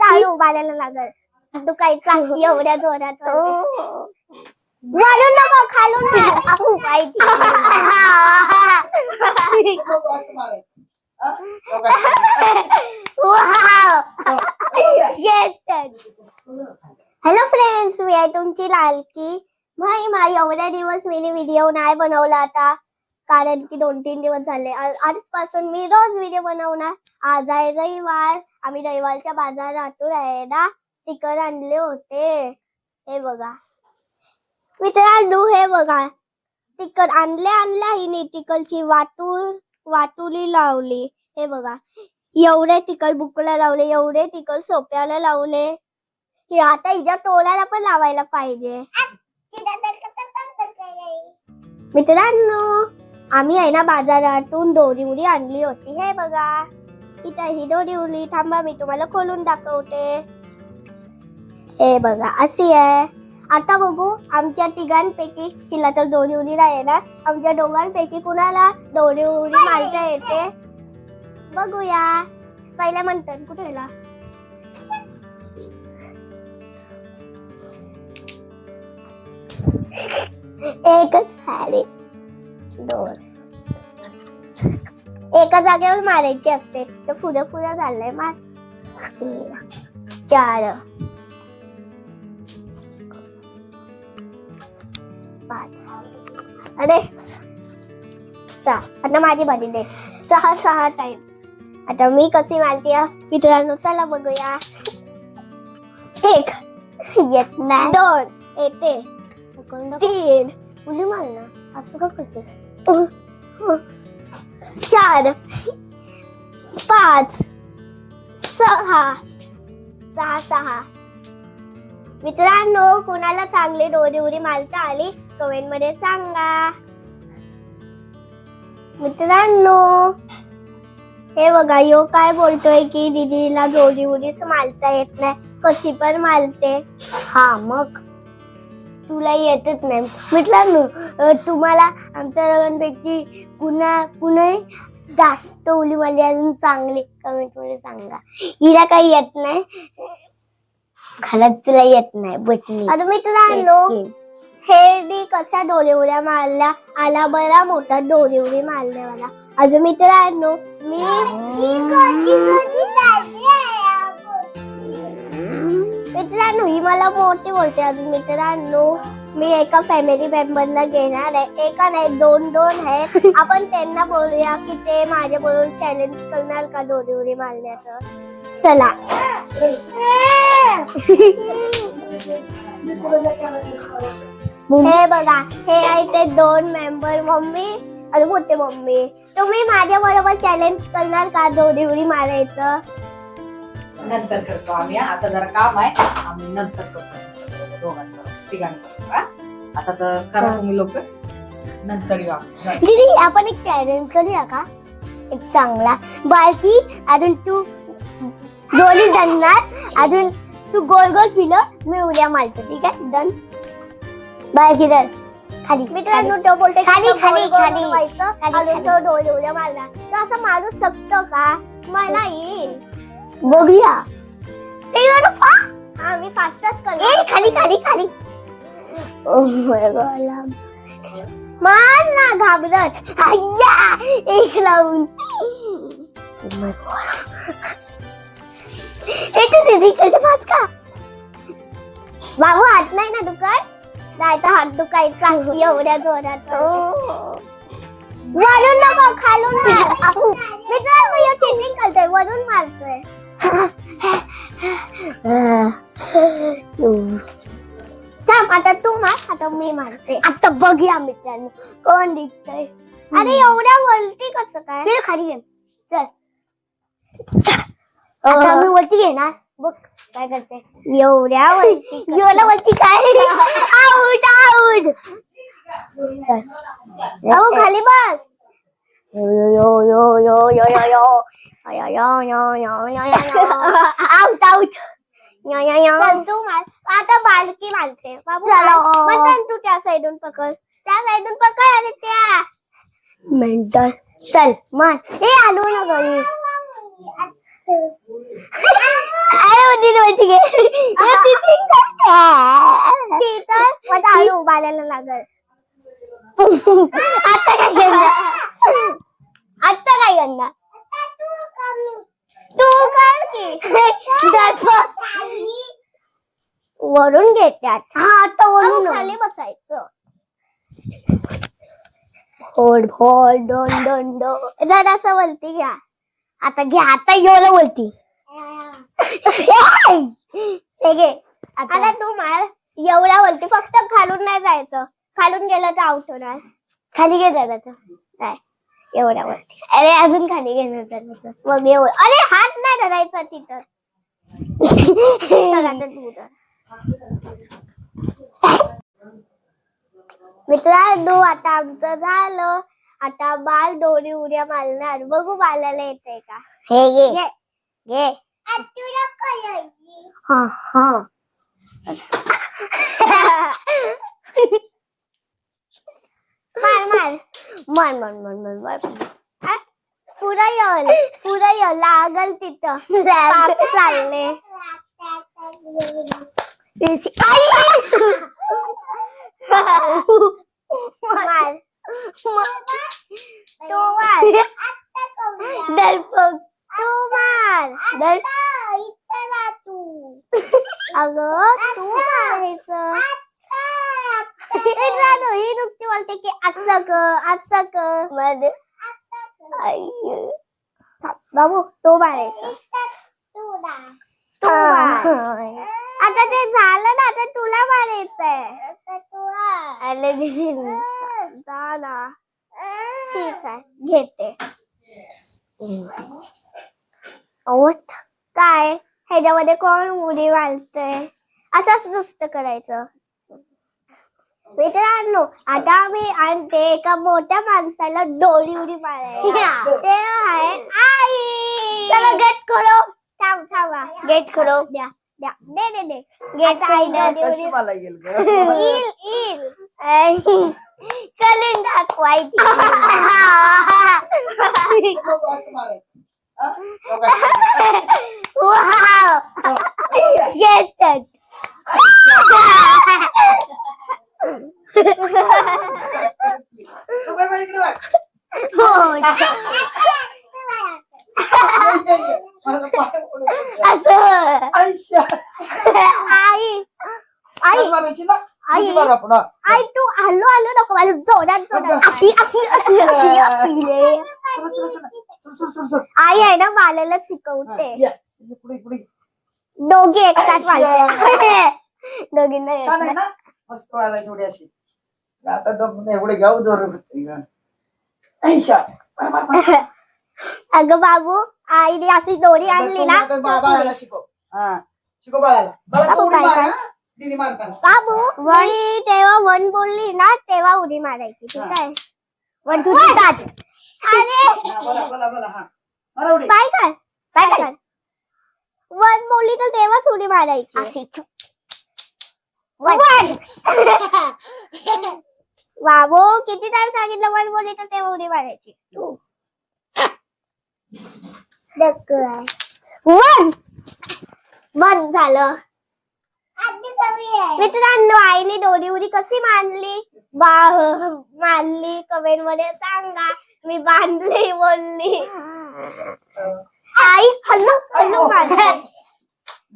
नाही उभारायला लागल. तू काही चांगली एवढ्या माहिती हॅलो फ्रेंड्स मी आहे तुमची लालकी नाही माई एवढ्या दिवस मी व्हिडिओ नाही बनवला आता. कारण की दोन तीन दिवस झाले. आजपासून मी रोज व्हिडिओ बनवणार. आज आहे रविवार. आम्ही रविवारच्या बाजारातून आहे ना तिकड आणले होते. हे बघा. मित्रांनो हे बघा. तिकड आणले आणल्या हिने तिकडची वाटूळ वाटुली लावली. हे बघा. एवढे तिकड बुकला लावले एवढे तिकड सोप्याला लावले. हे आता हिच्या टोळ्याला पण लावायला पाहिजे. मित्रांनो आम्ही आहे ना बाजारातून दोरी उडी आणली होती. हे बघा इथं ही दोरी उडी. थांबा मी तुम्हाला खोलून दाखवते. हे बघा अशी आहे. आता बघू आमच्या तिघांपैकी हिला तर दोरी उडी नाही ना आमच्या दोघांपैकी कुणाला दोरी उडी मारता येते? बघूया. पहिल्या म्हणतात कुठेला एकच झाले दोन. एका जागेवर मारायची असते. तर पुढे पुढे झालंय मार. तीन, चार. पाच. अरे! सहा. आता माझी बारी दे. सहा सहा टाइम आता मी कशी मारते मित्रांनो चला बघूया एक. येत नाही. दोन. येते. तीन मुली मार ना असं का करते चार पाच सहा सहा सहा मित्रांनो कोणाला चांगली दोरी उडी मारता आली कमेंटमध्ये सांगा मित्रांनो हे बघा यो काय बोलतोय की दीदीला दोरी उडीच मारता येत नाही कशी पण मारते हा मग तुला येतच नाही. मित्रांनो अं, तुम्हाला आमच्या दोघांपैकी कुणा कुणाही जास्त उली मारली अजून चांगली? कमेंटमध्ये सांगा. हिला काही येत नाही. खरंच तुला येत नाही बटणी आता मित्रांनो हे मी कशा दोरी उड्या मारल्या? आला बरा मोठा दोरी उडी मारल्या मला. अजून मित्रांनो मी मोठी बोलते अजून मित्रांनो. मी एका फॅमिली मेंबरला घेणार आहे. एका नाही दोन दोन आहेत. आपण त्यांना बोलूया की ते माझ्या बरोबर चॅलेंज करणार का दोरी उडी मारण्याचं? चला. हे बघा हे आहे ते दोन मेंबर मम्मी आणि मोठे मम्मी. तुम्ही माझ्या बरोबर चॅलेंज करणार का दोरी उडी मारायचं? नंतर करतो आम्ही. आता जरा काम आहे. आम्ही नंतर करतो. हा? आता तर करा तुम्ही लोक नंतर आम्ही. दीदी आपण एक चॅलेंज करूया का? एक चांगला. बालकी अजून तू दोन्ही जणणार अजून तू गोल गोल फिरव मी उड्या मारतो. ठीक आहे? डन बालकी डन खाली मित्रांनो तो बोलते खाली खाली खाली. अजून तो डोळे उड्या मारला तो असं मारू शकतो का? मला येईल. बघूया. आम्ही फास्टच करू खाली खाली खाली. मार ना घाबरत. अय्या एक लावून एक दीदी इकडे पास का? बाबू हात नाही ना दुकान नाही तर हात दुखायचा एवढ्या जोरात. वरून नको खालून मार. अहो, मित्रांनो यो चेंजिंग करतोय वरून मारतोय. थांब आता तू मार आता मी मारते आता बघूया मित्रांनो कोण दिसतंय. अरे एवढ्या वरती कसं काय? मी खाली घे चल. आता मी वरती घेणार. बघ काय करते. एवढ्या वरती एवढ्या वरती काय? आउट आउट अहो खाली बस. यो यो यो यो यो यो यो यो यो यो यो यो यो आउट आउट यो यो यो चल तू मार आता बालकी मारते बाबू चलो. मटन तू त्या साइडून पकड त्या साइडून पकड आणि त्या मेंटल चल मन ए आलू ना घरी अरे होती होती गे चीतर मग आलू उभारायला लागल आता काय करणार आता काय करणार तू कर की. वरून घेतात हा आता वरून खाली बसायचं. फोड फोड दोन दोन दोन. जरा असं वरती घ्या. आता घ्या आता एवढं घे. आता तू मार एवढ्या वरती फक्त खालून नाही जायचं. खालून गेलं तर आउट होणार. खाली घे जरा तर काय एवढ्या वरती. अरे अजून खाली घेणार जरा मग एवढं. अरे हात नाही धरायचा तिथं. मित्रांनो आता आमचं झालं. आता बाल दोरी उड्या मारणार. बघू बालाला येते का? हे घे. घे. हा हा. मार मार मार मार मार मार मार आ, पुरा यल पुरा यल लागल तिथं पाप चालले मार तू मार दर्पक तू मार दर अगं तू मारायचं रानू, ही नुसती बोलते की असं कर असं कर मध्ये आई. थांब, बाबू तो मारायचं. आता ते झालं ना आता तुला मारायचंय अरे दीदी, जा ना ठीक आहे घेते अहो काय ह्याच्यामध्ये कोण उडी मारतय असंच नुसतं करायचं मित्रांनो आता आम्ही आणि ते एका मोठ्या माणसाला दोरी उडी मारायला. ते आहे आई. चला गेट खोलो थांब थांबा. गेट खोलो द्या द्या. दे दे दे. गेट कशी मला येईल येईल येईल. दाखवायची बघू असं मारायचं. हा? बघू असं. वाव हो. येतात तू काय बाई इकडे वाट. हो. ये, ये, ये. मला पाय पडून पडले. असं. आई आई हात मारायची ना आई. किती मारू आपण, हा? आई तू आलो आलो नको मला जोरात जोरात अशी अशी अशी अशी अशी रे. चला, चला, चला. सुर, सुर, सुर, सुर. आई आहे ना बालाला हा, शिकवते ये. दोघी एकसाथ वाजते दोघींना येत छान आहे नाही. ना मस्त वाजायची थोडी अशी आता एवढे घेऊ जोर ऐशा. अगं बाबू आईने अशी दोरी आणली ना. हा बाळाला. बाबू तू उडी काय मार काय? हा. दीदी मारताना बाबू मी तेव्हा वन बोलली ना तेव्हा उडी मारायची ठीक हा. आहे? वन टू थ्री स्टार्ट अरे! हा, बोला बोला बोला हा. मारा उडी. काय कर काय? कर. वन बोलली तर तेव्हाच उडी मारायची. वन. बाबू किती टाइम सांगितलं वन बोलली तर तेव्हा उडी मारायची? वन बंद झालं. मित्रांनो आईने दोरी उडी कशी मांडली? बा मांडली. कमेंटमध्ये सांगा. मी बांधली बोलली. आई हल्लो हल्लो माझ्या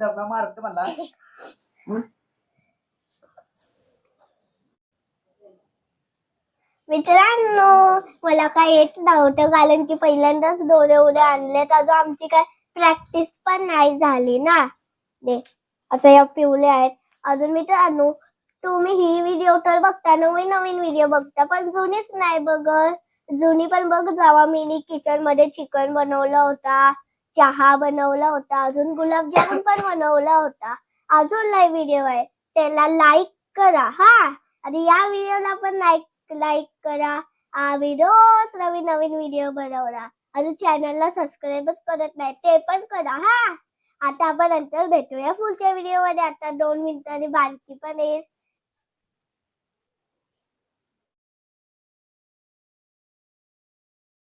डबा मारते मला. मित्रांनो मला काय येत नव्हतं कारण की पहिल्यांदाच डोळे उडे आणले तर आमची काय प्रॅक्टिस पण नाही झाली ना? दे असं या पिवले आहेत. अजून मित्रांनो तुम्ही ही व्हिडिओ तर बघता नवीन नवीन व्हिडिओ बघता पण जुनीच नाही बघत. जुनी पण बघ जावा मिनी किचनमध्ये चिकन बनवला होता चहा बनवला होता अजून गुलाबजामुन पण बनवला होता. अजून लाईव्ह व्हिडिओ आहे त्याला लाईक करा हा. आणि या व्हिडिओला पण लाईक लाईक करा. आम्ही रोज नवीन नवीन व्हिडिओ बनवणार. अजून चॅनलला सबस्क्राईबच करत नाही ते पण करा हा. आता आपण नंतर भेटूया पुढच्या व्हिडिओमध्ये. आता दोन मिनिटांनी बारकी पण येईल.